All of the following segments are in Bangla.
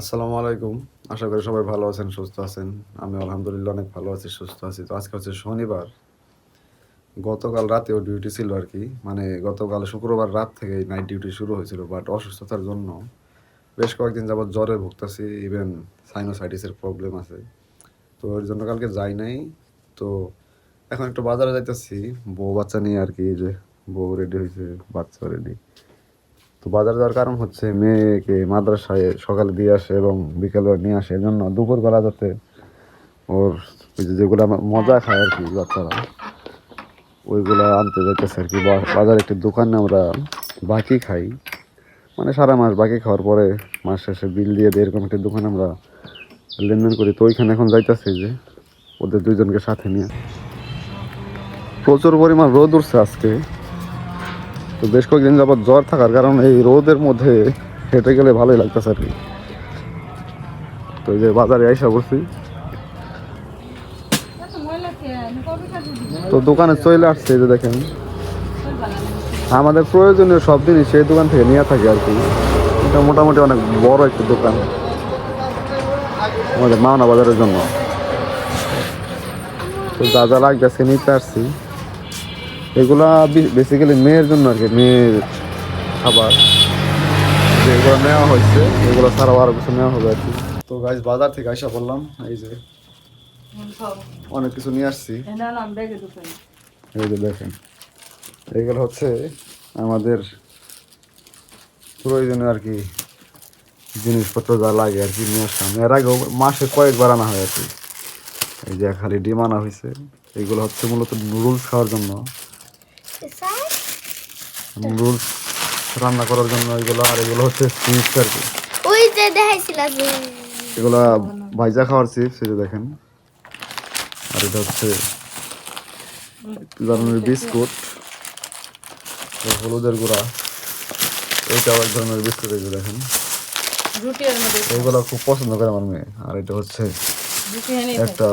আসসালামু আলাইকুম। আশা করি সবাই ভালো আছেন, সুস্থ আছেন। আমি আলহামদুলিল্লাহ অনেক ভালো আছি, সুস্থ আছি। তো আজকে হচ্ছে শনিবার। গতকাল রাতেও ডিউটি ছিল আর কি। মানে গতকাল শুক্রবার রাত থেকে নাইট ডিউটি শুরু হয়েছিল বাট অসুস্থতার জন্য বেশ কয়েকদিন যাবৎ জ্বরে ভুগতেছি ইভেন সাইনোসাইটিসের প্রবলেম আছে। তো ওর জন্য কালকে যাই নাই। তো এখন একটু বাজারে যাইতেছি। বউ বাচ্চা নিয়ে আর কি যে বউ রেডি হয়েছে, বাচ্চা রেডি তো বাজার যাওয়ার কারণ হচ্ছে মেয়েকে মাদ্রাসায় সকালে দিয়ে আসে এবং বিকেলে নিয়ে আসে। এজন্য দুপুরবেলা যাতে ওর যেগুলো মজা খায় আর কি বাচ্চারা ওইগুলো আনতে যাইতেছে আর কি। বা- বাজারে একটি দোকানে আমরা বাকি খাই। মানে সারা মাস বাকি খাওয়ার পরে মাস শেষে বিল দিয়ে দিয়ে এরকম একটি দোকানে আমরা লেনদেন করি। তো ওইখানে এখন যাইতেছে যে ওদের দুইজনকে সাথে নিয়ে। প্রচুর পরিমাণ রোদ উঠছে আজকে। তো বেশ কয়েকদিন যাবৎ জ্বর থাকার কারণে এই রোদের মধ্যে হেঁটে গেলে ভালোই লাগতেছে আর কি। তো এই যে বাজারে আইসা বসছি তো দোকানে চলে আসছে যে দেখেন। আমাদের প্রয়োজনীয় সব জিনিস সেই দোকান থেকে নিয়ে থাকি আর কি। এটা মোটামুটি অনেক বড় একটি দোকান। আমাদের মাওনা বাজারের জন্য। তো যা যা লাগতেছে নিতে আসছি। এগুলা বেসিক্যালি মেয়ের জন্য আর কি মেয়ের খাবার। যেগুলো নেওয়া হয়েছে এগুলো ছাড়াও আরও কিছু নেওয়া হবে আর কি। তো গাইজ বাজার থেকে আইসা বললাম এই যে অনেক কিছু নিয়ে আসছি। এই যে দেখেন এইগুলো হচ্ছে আমাদের প্রয়োজনীয় আর কি জিনিসপত্র যা লাগে আর কি নিয়ে আসলাম। এর আগেও মাসে কয়েকবার আনা হয় আর কি। এই যে খালি ডিম আনা হয়েছে। এইগুলো হচ্ছে মূলত নুডলস খাওয়ার জন্য। নুডলস রান্না করার জন্য এগুলো আর এগুলো হচ্ছে চিপস আর কি। ওই যে দেখাইছিল এগুলা ভাইজা খাওয়ার চিপস এই যে দেখেন। আর এটা হচ্ছে ধরনের বিস্কুট হলুদের গুঁড়া এটাও এক ধরনের বিস্কুট এই যে দেখেন। এইগুলো খুব পছন্দ করে আমার মেয়ে। আর এটা হচ্ছে একটা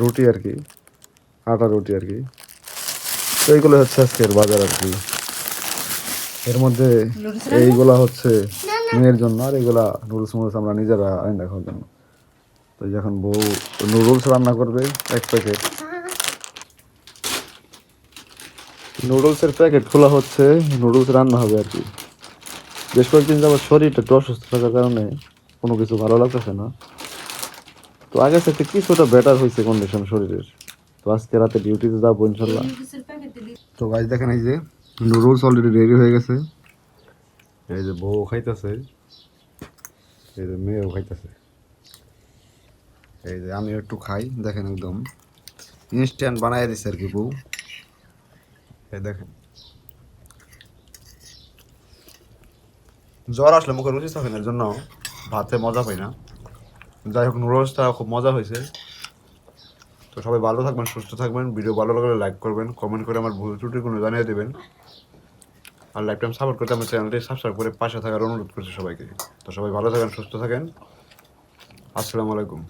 রুটি আর কি আটা রুটি আর কি। তো এইগুলো হচ্ছে আজকের বাজার আর কি। এর মধ্যে এইগুলা হচ্ছে মেয়ের জন্য আর এগুলা নুডলস মুডলস আমরা নিজেরা আইন রাখার জন্য। তো যখন বউ নুডলস রান্না করবে এক প্যাকেট। নুডলসের প্যাকেট খোলা হচ্ছে নুডলস রান্না হবে আর কি। বেশ কয়েকদিন যাবার শরীরটা একটু অসুস্থ থাকার কারণে কোনো কিছু ভালো লাগতেছে না। তো আগে থেকে কিছুটা বেটার হয়েছে কন্ডিশন শরীরের। তো আজকে রাতে ডিউটিতে যাব ইনশাল্লাহ। তো গাছ দেখেন এই যে নুডলস অলরেডি রেডি হয়ে গেছে। এই যে বউ খাইতেছে। এই যে মেয়েও খাইতেছে। এই যে আমি একটু খাই দেখেন একদম। ইনস্ট্যান্ট বানাই দিচ্ছে আর কি বউ। এই দেখেন। জ্বর আসলে মুখে রুচি থাকে না এর জন্য ভাতে মজা পাই না। যাই হোক নুডলসটা খুব মজা হয়েছে। তো সবাই ভালো থাকবেন, সুস্থ থাকবেন, ভিডিও ভালো লাগলে লাইক করবেন কমেন্ট করে আমার ভুল ত্রুটিগুলো জানিয়ে দেবেন। আর লাইফ টাইম সাপোর্ট করতে আমার চ্যানেলটি সাবস্ক্রাইব করে পাশে থাকার অনুরোধ করছি সবাইকে। তো সবাই ভালো থাকেন, সুস্থ থাকেন। আসসালামু আলাইকুম।